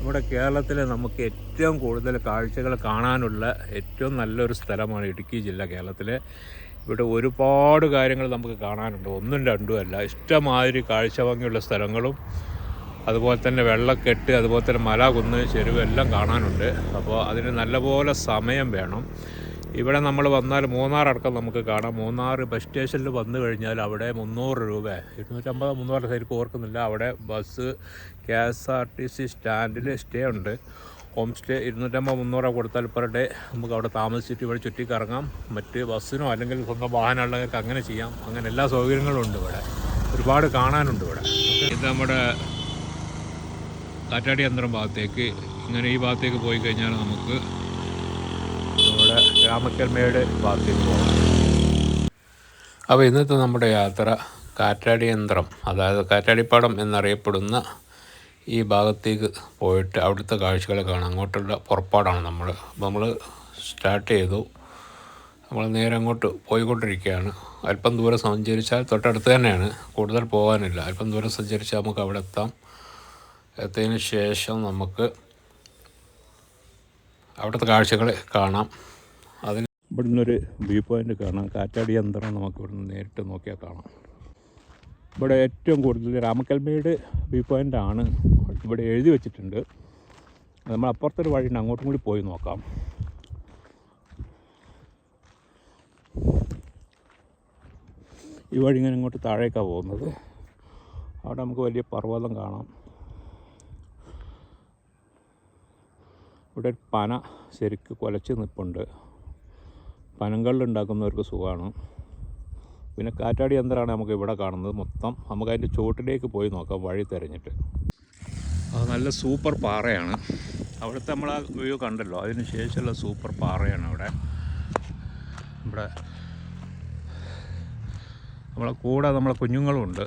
നമ്മുടെ കേരളത്തിൽ നമുക്ക് ഏറ്റവും കൂടുതൽ കാഴ്ചകൾ കാണാനുള്ള ഏറ്റവും നല്ലൊരു സ്ഥലമാണ് ഇടുക്കി ജില്ല കേരളത്തിലെ. ഇവിടെ ഒരുപാട് കാര്യങ്ങൾ നമുക്ക് കാണാനുണ്ട്. ഒന്നും രണ്ടും അല്ല. ഇഷ്ടമാതിരി കാഴ്ച ഭംഗിയുള്ള സ്ഥലങ്ങളും അതുപോലെ തന്നെ വെള്ളക്കെട്ട് അതുപോലെ തന്നെ മല കുന്ന് ചെരുവ് എല്ലാം കാണാനുണ്ട്. അപ്പോൾ അതിന് നല്ലപോലെ സമയം വേണം. ഇവിടെ നമ്മൾ വന്നാൽ മൂന്നാർ അടക്കം നമുക്ക് കാണാം. മൂന്നാർ ബസ് സ്റ്റേഷനിൽ വന്നു കഴിഞ്ഞാൽ അവിടെ മുന്നൂറ് രൂപ. ഇരുന്നൂറ്റമ്പത് മുന്നൂറ് ശരിക്കും ഓർക്കുന്നില്ല. അവിടെ bus K S R T C സ്റ്റാൻഡിൽ സ്റ്റേ ഉണ്ട്. ഹോം സ്റ്റേ ഇരുന്നൂറ്റമ്പത് മുന്നൂറ് കൊടുത്താൽ പെർ ഡേ നമുക്ക് അവിടെ താമസിച്ചിട്ട് ഇവിടെ ചുറ്റിക്കറങ്ങാം. മറ്റ് ബസ്സിനോ അല്ലെങ്കിൽ സ്വന്തം വാഹനമുള്ളവർക്ക് അങ്ങനെ ചെയ്യാം. അങ്ങനെ എല്ലാ സൗകര്യങ്ങളും ഉണ്ട് ഇവിടെ. ഒരുപാട് കാണാനുണ്ട് ഇവിടെ. ഇത് നമ്മുടെ കാറ്റാടി യന്ത്രം ഭാഗത്തേക്ക്. ഇങ്ങനെ ഈ ഭാഗത്തേക്ക് പോയി കഴിഞ്ഞാൽ നമുക്ക് രാമക്കൽമേട് ഭാഗത്തേക്ക് പോകാം. അപ്പോൾ ഇന്നത്തെ നമ്മുടെ യാത്ര കാറ്റാടി യന്ത്രം അതായത് കാറ്റാടിപ്പാടം എന്നറിയപ്പെടുന്ന ഈ ഭാഗത്തേക്ക് പോയിട്ട് അവിടുത്തെ കാഴ്ചകൾ കാണാം. അങ്ങോട്ടുള്ള പുറപ്പാടാണ് നമ്മൾ. നമ്മൾ സ്റ്റാർട്ട് ചെയ്തു. നമ്മൾ നേരെ അങ്ങോട്ട് പോയിക്കൊണ്ടിരിക്കുകയാണ്. അല്പം ദൂരം സഞ്ചരിച്ചാൽ തൊട്ടടുത്ത് തന്നെയാണ്. കൂടുതൽ പോകാനില്ല. അല്പം ദൂരം സഞ്ചരിച്ചാൽ നമുക്ക് അവിടെ എത്താം. എത്തിയതിന് ശേഷം നമുക്ക് അവിടുത്തെ കാഴ്ചകൾ കാണാം. അതിന് നിന്നൊരു വ്യൂ പോയിന്റ് കാണാം. കാറ്റാടി യന്ത്രം നമുക്ക് നിന്ന് നേരിട്ട് നോക്കിയാൽ കാണാം. ഇവിടെ ഏറ്റവും കൂടുതൽ രാമക്കൽമേട് വ്യൂ ആണ് ഇവിടെ എഴുതി വെച്ചിട്ടുണ്ട്. നമ്മൾ അപ്പുറത്തൊരു വഴി അങ്ങോട്ടും കൂടി പോയി നോക്കാം. ഈ വഴി ഇങ്ങനെ ഇങ്ങോട്ട് താഴേക്കാണ് പോകുന്നത്. അവിടെ നമുക്ക് വലിയ പർവതം കാണാം. ഇവിടെ പന ശരിക്ക് കുലച്ച് നിൽപ്പുണ്ട് പനങ്കള്ളുണ്ടാക്കുന്നവർക്ക് സുഖമാണ്. പിന്നെ കാറ്റാടി യന്ത്രമാണ് നമുക്ക് ഇവിടെ കാണുന്നത് മൊത്തം. നമുക്ക് അതിന്റെ ചുവട്ടിലേക്ക് പോയി നോക്കാം വഴി തിരഞ്ഞിട്ട്. അത് നല്ല സൂപ്പർ പാറയാണ്. അവിടുത്തെ നമ്മൾ ആ വ്യൂ കണ്ടല്ലോ അതിന് ശേഷമുള്ള സൂപ്പർ പാറയാണ് അവിടെ. ഇവിടെ നമ്മളെ കൂടെ നമ്മളെ കുഞ്ഞുങ്ങളുമുണ്ട്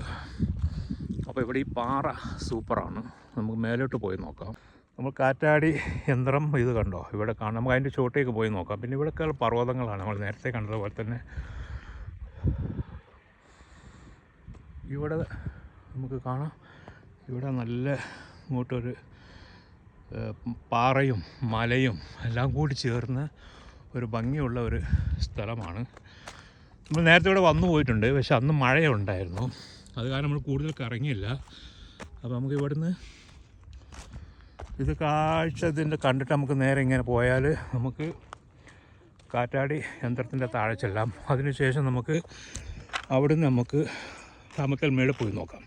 അപ്പോൾ ഇവിടെ ഈ പാറ സൂപ്പറാണ്. നമുക്ക് മേലോട്ട് പോയി നോക്കാം. നമ്മൾ കാറ്റാടി യന്ത്രം ഇത് കണ്ടോ? ഇവിടെ കാണാം. നമുക്ക് അതിന്റെ ചുവട്ടേക്ക് പോയി നോക്കാം. പിന്നെ ഇവിടെയൊക്കെ പർവതങ്ങളാണ്. നമ്മൾ നേരത്തെ കണ്ടതുപോലെ തന്നെ ഇവിടെ നമുക്ക് കാണാം. ഇവിടെ നല്ല ഇങ്ങോട്ടൊരു പാറയും മലയും എല്ലാം കൂടി ചേർന്ന് ഒരു ഭംഗിയുള്ള ഒരു സ്ഥലമാണ്. നമ്മൾ നേരത്തെ ഇവിടെ വന്നു പോയിട്ടുണ്ട്. പക്ഷെ അന്ന് മഴയുണ്ടായിരുന്നു. അത് കാരണം നമ്മൾ കൂടുതൽ കറങ്ങിയില്ല. അപ്പോൾ നമുക്ക് ഇവിടുന്ന് ഇത് കാഴ്ച ഇതിന്റെ കണ്ടിട്ട് നമുക്ക് നേരെ ഇങ്ങനെ പോയാൽ നമുക്ക് കാറ്റാടി യന്ത്രത്തിന്റെ താഴെ ചെല്ലാം. അതിനുശേഷം നമുക്ക് അവിടുന്ന് നമുക്ക് താമക്കൽമേട് മേളിൽ പോയി നോക്കാം.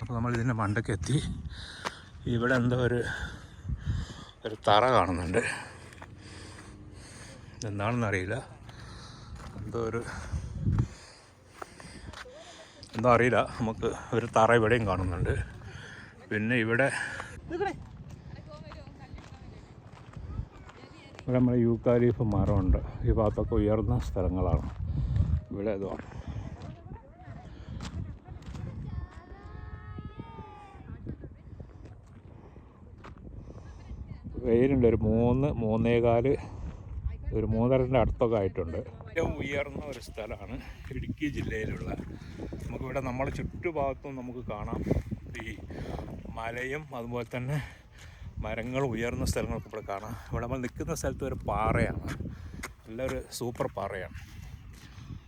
അപ്പോൾ നമ്മൾ ഇതിന്റെ മണ്ടയ്ക്ക് എത്തി. ഇവിടെ എന്തോ ഒരു ഒരു തറ കാണുന്നുണ്ട്. എന്താണെന്നറിയില്ല എന്തോ ഒരു എന്തോ അറിയില്ല. നമുക്ക് ഒരു തറ ഇവിടെയും കാണുന്നുണ്ട്. പിന്നെ ഇവിടെ ഇവിടെ നമ്മുടെ യൂക്കാലിഫ് മരമുണ്ട്. ഈ ഭാഗത്തൊക്കെ ഉയർന്ന സ്ഥലങ്ങളാണ്. ഇവിടെ ഇതാണ് വെയിലുണ്ട്. ഒരു മൂന്ന് മൂന്നേകാൽ ഒരു മൂന്നരന്റെ അടുത്തൊക്കെ ആയിട്ടുണ്ട്. ഏറ്റവും ഉയർന്ന ഒരു സ്ഥലമാണ് ഇടുക്കി ജില്ലയിലുള്ള. നമുക്കിവിടെ നമ്മളെ ചുറ്റുഭാഗത്തും നമുക്ക് കാണാം. ഈ മലയും അതുപോലെ തന്നെ മരങ്ങൾ ഉയർന്ന സ്ഥലങ്ങളൊക്കെ ഇവിടെ കാണാം. ഇവിടെ നമ്മൾ നിൽക്കുന്ന സ്ഥലത്ത് ഒരു പാറയാണ്. നല്ലൊരു സൂപ്പർ പാറയാണ്.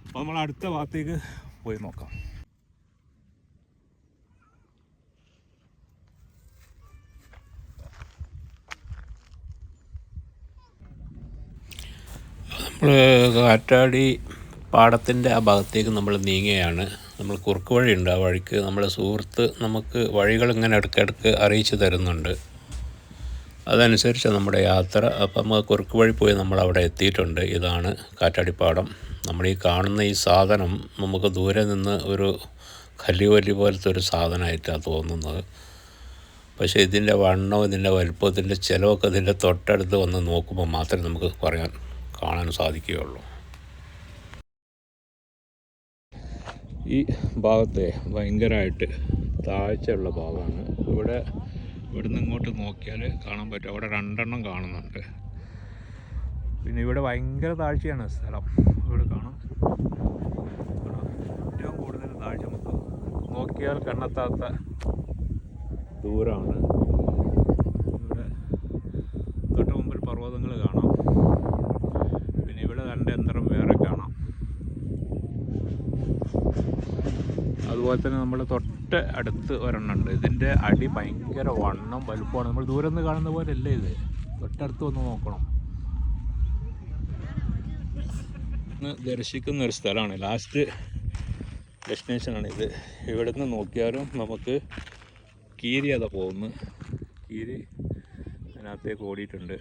അപ്പോൾ നമ്മൾ അടുത്ത ഭാഗത്തേക്ക് പോയി നോക്കാം. നമ്മൾ കാറ്റാടി പാടത്തിന്റെ ആ ഭാഗത്തേക്ക് നമ്മൾ നീങ്ങുകയാണ്. നമ്മൾ കുറുക്ക് വഴിയുണ്ട്. ആ വഴിക്ക് നമ്മുടെ സുഹൃത്ത് നമുക്ക് വഴികൾ ഇങ്ങനെ ഇടയ്ക്കിടയ്ക്ക് അറിയിച്ചു തരുന്നുണ്ട്. അതനുസരിച്ച് നമ്മുടെ യാത്ര അപ്പം നമ്മൾ കുറുക്ക് വഴി പോയി നമ്മൾ അവിടെ എത്തിയിട്ടുണ്ട്. ഇതാണ് കാറ്റാടിപ്പാടം. നമ്മൾ ഈ കാണുന്ന ഈ സാധനം നമുക്ക് ദൂരെ നിന്ന് ഒരു കല്ലുവല്ലി പോലത്തെ ഒരു സാധനമായിട്ടാണ് തോന്നുന്നത്. പക്ഷേ ഇതിന്റെ വണ്ണവും ഇതിന്റെ വലുപ്പവും ഇതിന്റെ ചിലവൊക്കെ ഇതിന്റെ തൊട്ടടുത്ത് വന്ന് നോക്കുമ്പോൾ മാത്രമേ നമുക്ക് പറയാൻ കാണാൻ സാധിക്കുകയുള്ളൂ. ഈ ഭാഗത്തെ ഭയങ്കരമായിട്ട് താഴ്ചയുള്ള ഭാഗമാണ്. ഇവിടെ ഇവിടുന്ന് ഇങ്ങോട്ട് നോക്കിയാൽ കാണാൻ പറ്റും. അവിടെ രണ്ടെണ്ണം കാണുന്നുണ്ട്. പിന്നെ ഇവിടെ ഭയങ്കര താഴ്ചയാണ് സ്ഥലം. ഇവിടെ കാണാം. ഏറ്റവും കൂടുതൽ താഴ്ച നോക്കിയാൽ കണ്ടെത്താത്ത ദൂരമാണ് ഇവിടെ തൊട്ട് മുമ്പിൽ പർവതങ്ങൾ കാണാം പിന്നെ ഇവിടെ രണ്ട് യന്ത്രം വേറെ കാണാം അതുപോലെ തന്നെ നമ്മുടെ തൊട്ട് അടുത്ത് ഒരെണ്ണമുണ്ട് ഇതിന്റെ അടി ഭയങ്കര വണ്ണം വലുപ്പമാണ്. നമ്മൾ ദൂരം നിന്ന് കാണുന്ന പോലെ അല്ലേ ഇത്? തൊട്ടടുത്ത് വന്ന് നോക്കണം. ദർശിക്കുന്ന ഒരു സ്ഥലമാണ്. ലാസ്റ്റ് ഡെസ്റ്റിനേഷനാണ് ഇത്. ഇവിടെ നിന്ന് നോക്കിയാലും നമുക്ക് കീരി അതാ പോകുന്നു കീരി അതിനകത്തേക്ക് ഓടിയിട്ടുണ്ട്.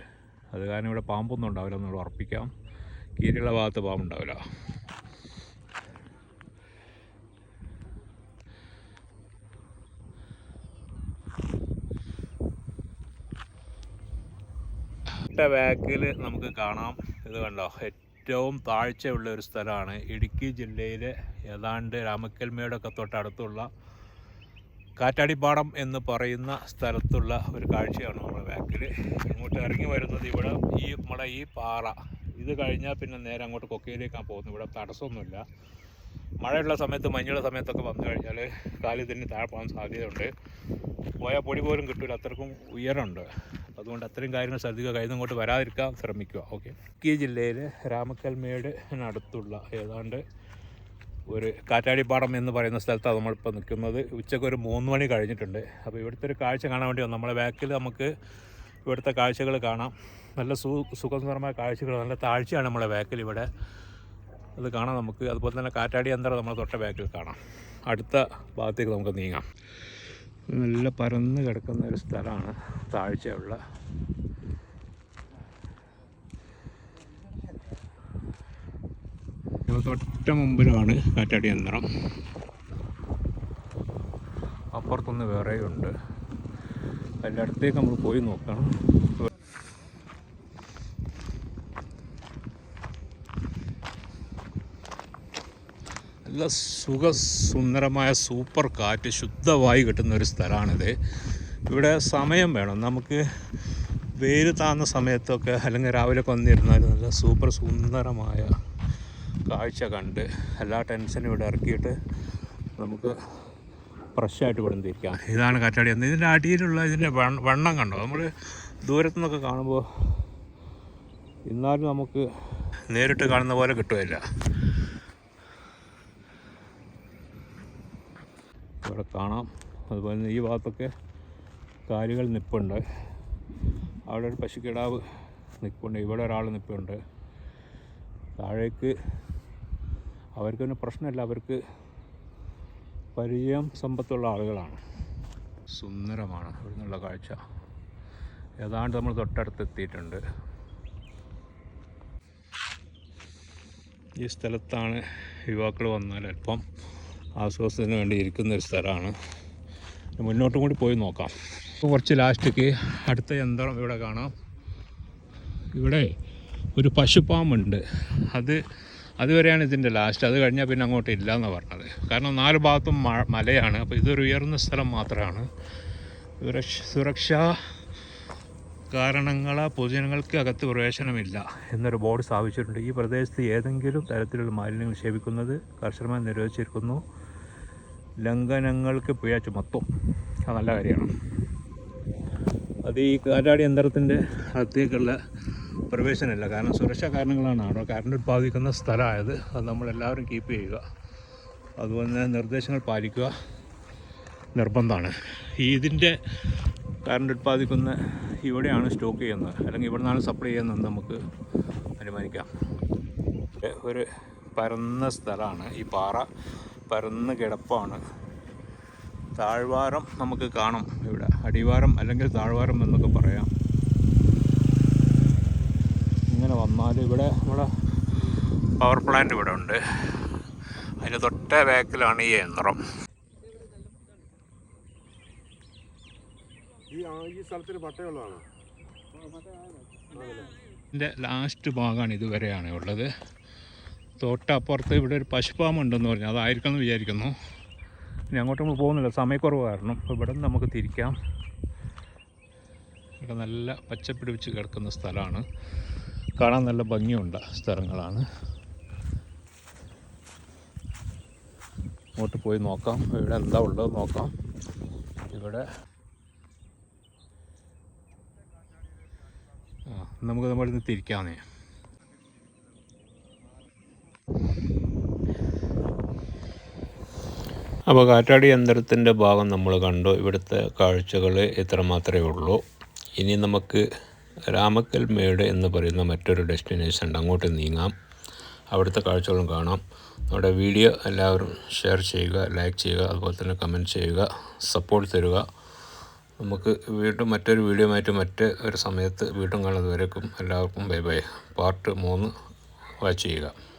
അത് കാരണം ഇവിടെ പാമ്പൊന്നും ഉണ്ടാവില്ല. എന്നോട് ഉറപ്പിക്കാം. കീരിയുള്ള ഭാഗത്ത് പാമ്പുണ്ടാവില്ല. ബാക്കിൽ നമുക്ക് കാണാം. ഇത് കണ്ടോ? ഏറ്റവും താഴ്ചയുള്ള ഒരു സ്ഥലമാണ്. ഇടുക്കി ജില്ലയിലെ ഏതാണ്ട് രാമക്കൽമേടൊക്കെ തൊട്ടടുത്തുള്ള കാറ്റാടിപ്പാടം എന്ന് പറയുന്ന സ്ഥലത്തുള്ള ഒരു കാഴ്ചയാണ് നമ്മുടെ ബാക്കിൽ. ഇങ്ങോട്ട് ഇറങ്ങി വരുന്നത് ഇവിടെ ഈ നമ്മുടെ ഈ പാറ. ഇത് കഴിഞ്ഞാൽ പിന്നെ നേരെ അങ്ങോട്ട് കൊക്കയിലേക്കാണ് പോകുന്നത്. ഇവിടെ തടസ്സമൊന്നുമില്ല. മഴയുള്ള സമയത്ത് മഞ്ഞുള്ള സമയത്തൊക്കെ വന്നു കഴിഞ്ഞാൽ കാലിൽ തന്നെ താഴെ പോകാൻ സാധ്യതയുണ്ട്. പോയാൽ പൊടി പോലും കിട്ടില്ല അത്രക്കും ഉയരമുണ്ട്. അതുകൊണ്ട് അത്രയും കാര്യങ്ങൾ ശ്രദ്ധിക്കുക കയ്യിൽ ഇങ്ങോട്ട് വരാതിരിക്കാൻ ശ്രമിക്കുക. ഓക്കെ ഇടുക്കി ജില്ലയിൽ രാമക്കൽമേടിനടുത്തുള്ള ഏതാണ്ട് ഒരു കാറ്റാടിപ്പാടം എന്ന് പറയുന്ന സ്ഥലത്താണ് നമ്മളിപ്പോൾ നിൽക്കുന്നത്. ഉച്ചയ്ക്ക് ഒരു മൂന്ന് മണി കഴിഞ്ഞിട്ടുണ്ട്. അപ്പോൾ ഇവിടുത്തെ ഒരു കാഴ്ച കാണാൻ വേണ്ടി നമ്മളെ ബാക്കിൽ നമുക്ക് ഇവിടുത്തെ കാഴ്ചകൾ കാണാം. നല്ല സു സുഖസുന്ദരമായ കാഴ്ചകൾ നല്ല താഴ്ചയാണ് നമ്മളെ ബാക്കിൽ ഇവിടെ. അത് കാണാം നമുക്ക്. അതുപോലെ തന്നെ കാറ്റാടി യന്ത്രം നമ്മളെ തൊട്ട ബാക്കിൽ കാണാം. അടുത്ത ഭാഗത്തേക്ക് നമുക്ക് നീങ്ങാം. നല്ല പരന്ന് കിടക്കുന്ന ഒരു സ്ഥലമാണ് താഴ്ചയുള്ള. തൊട്ട മുമ്പിലാണ് കാറ്റാടി യന്ത്രം. അപ്പുറത്തൊന്ന് വേറെയുണ്ട്. അതിന്റെ അടുത്തേക്ക് നമ്മൾ പോയി നോക്കണം. നല്ല സുഖസുന്ദരമായ സൂപ്പർ കാറ്റ് ശുദ്ധമായി കിട്ടുന്ന ഒരു സ്ഥലമാണിത്. ഇവിടെ സമയം വേണം. നമുക്ക് വെയിൽ താന്ന സമയത്തൊക്കെ അല്ലെങ്കിൽ രാവിലെ വന്നിരുന്നാൽ നല്ല സൂപ്പർ സുന്ദരമായ കാഴ്ച കണ്ട് എല്ലാ ടെൻഷനും ഇവിടെ ഇറക്കിയിട്ട് നമുക്ക് ഫ്രഷായിട്ട് ഇവിടെ തിരിക്കാം ഇതാണ് കാറ്റാടി. എന്ന് ഇതിന്റെ അടിയിലുള്ള ഇതിന്റെ വെണ്ണം കണ്ടോ? നമ്മൾ ദൂരത്തു നിന്നൊക്കെ കാണുമ്പോൾ എന്നാലും നമുക്ക് നേരിട്ട് കാണുന്ന പോലെ കിട്ടുകയില്ല. ഇവിടെ കാണാം. അതുപോലെ തന്നെ ഈ ഭാഗത്തൊക്കെ കാലുകൾ നിൽപ്പുണ്ട് അവിടെ ഒരു പശുക്കിടാവ് നിൽപ്പുണ്ട് ഇവിടെ ഒരാൾ നിൽപ്പുണ്ട് താഴേക്ക് അവർക്ക് തന്നെ പ്രശ്നമില്ല. അവർക്ക് പരിചയം സമ്പത്തുള്ള ആളുകളാണ്. സുന്ദരമാണ് ഇവിടെ നിന്നുള്ള കാഴ്ച. ഏതാണ്ട് നമ്മൾ തൊട്ടടുത്ത് എത്തിയിട്ടുണ്ട്. ഈ സ്ഥലത്താണ് യുവാക്കൾ വന്നാൽ അല്പം ആശ്വാസത്തിന് വേണ്ടി ഇരിക്കുന്ന ഒരു സ്ഥലമാണ് മുന്നോട്ടും കൂടി പോയി നോക്കാം. കുറച്ച് ലാസ്റ്റേക്ക് അടുത്ത യന്ത്രം ഇവിടെ കാണാം. ഇവിടെ ഒരു പശുപ്പാമ്പുണ്ട് അത് അതുവരെയാണ് ഇതിന്റെ ലാസ്റ്റ്. അത് കഴിഞ്ഞാൽ പിന്നെ അങ്ങോട്ട് ഇല്ല എന്ന് പറഞ്ഞത്. കാരണം നാല് ഭാഗത്തും മലയാണ്. അപ്പോൾ ഇതൊരു ഉയർന്ന സ്ഥലം മാത്രമാണ്. സുരക്ഷ കാരണങ്ങളാ പൊതുജനങ്ങൾക്ക് അകത്ത് പ്രവേശനമില്ല എന്നൊരു ബോർഡ് സ്ഥാപിച്ചിട്ടുണ്ട്. ഈ പ്രദേശത്ത് ഏതെങ്കിലും തരത്തിലുള്ള മാലിന്യങ്ങൾ നിക്ഷേപിക്കുന്നത് കർശനമായി നിരോധിച്ചിരിക്കുന്നു ലംഘനങ്ങൾക്ക് പിഴ ചുമത്തും അത് നല്ല കാര്യമാണ്. അത് ഈ കാറ്റാടി യന്ത്രത്തിന്റെ അകത്തേക്കുള്ള പ്രവേശനമില്ല. കാരണം സുരക്ഷാ കാരണങ്ങളാണ്. അവിടെ കറണ്ട് ഉത്പാദിക്കുന്ന സ്ഥലമായത്. അത് നമ്മളെല്ലാവരും കീപ്പ് ചെയ്യുക. അതുപോലെ നിർദ്ദേശങ്ങൾ പാലിക്കുക നിർബന്ധമാണ്. ഈ ഇതിന്റെ കറണ്ട് ഉത്പാദിക്കുന്ന ഇവിടെയാണ് സ്റ്റോക്ക് ചെയ്യുന്നത്. അല്ലെങ്കിൽ ഇവിടെ നിന്നാണ് സപ്ലൈ ചെയ്യുന്നത് നമുക്ക് അനുമാനിക്കാം. ഒരു പരന്ന സ്ഥലമാണ് ഈ പാറ. പരന്ന് കിടപ്പാണ്. താഴ്വാരം നമുക്ക് കാണും ഇവിടെ. അടിവാരം അല്ലെങ്കിൽ താഴ്വാരം എന്നൊക്കെ പറയാം. ഇങ്ങനെ വന്നാൽ ഇവിടെ നമ്മുടെ പവർ പ്ലാന്റ് ഇവിടെ ഉണ്ട്. അതിന് തൊട്ട ബാക്കിലാണ് ഈ യന്ത്രം. ഇതിന്റെ ലാസ്റ്റ് ഭാഗമാണ് ഇതുവരെയാണ് ഉള്ളത്. തൊട്ടപ്പുറത്ത് ഇവിടെ ഒരു പശുപാമുണ്ടെന്ന് പറഞ്ഞു. അതായിരിക്കും എന്ന് വിചാരിക്കുന്നു. ഇനി അങ്ങോട്ട് നമ്മൾ പോകുന്നില്ല. സമയക്കുറവ് കാരണം. ഇവിടെ നമുക്ക് തിരിക്കാം. ഇവിടെ നല്ല പച്ചപ്പിടിച്ച് കിടക്കുന്ന സ്ഥലമാണ്. കാണാൻ നല്ല ഭംഗിയുണ്ട് സ്ഥലങ്ങളാണ്. അങ്ങോട്ട് പോയി നോക്കാം. ഇവിടെ എന്താ ഉള്ളത് നോക്കാം. ഇവിടെ ആ നമുക്ക് നമ്മളിന്ന് തിരിക്കാമെന്നേ. അപ്പോൾ കാറ്റാടി യന്ത്രത്തിന്റെ ഭാഗം നമ്മൾ കണ്ടു. ഇവിടുത്തെ കാഴ്ചകൾ ഇത്ര മാത്രമേ ഉള്ളൂ. ഇനി നമുക്ക് രാമക്കൽ മേട് എന്ന് പറയുന്ന മറ്റൊരു ഡെസ്റ്റിനേഷൻ ഉണ്ട്. അങ്ങോട്ട് നീങ്ങാം. അവിടുത്തെ കാഴ്ചകളും കാണാം. നമ്മുടെ വീഡിയോ എല്ലാവരും ഷെയർ ചെയ്യുക ലൈക്ക് ചെയ്യുക അതുപോലെ തന്നെ കമന്റ് ചെയ്യുക സപ്പോർട്ട് തരിക. നമുക്ക് വീണ്ടും മറ്റൊരു വീഡിയോ ആയിട്ട് മറ്റ് ഒരു സമയത്ത് വീണ്ടും കാണുന്നതുവരേക്കും എല്ലാവർക്കും ബൈ ബൈ പാർട്ട് മൂന്ന് വാച്ച് ചെയ്യുക.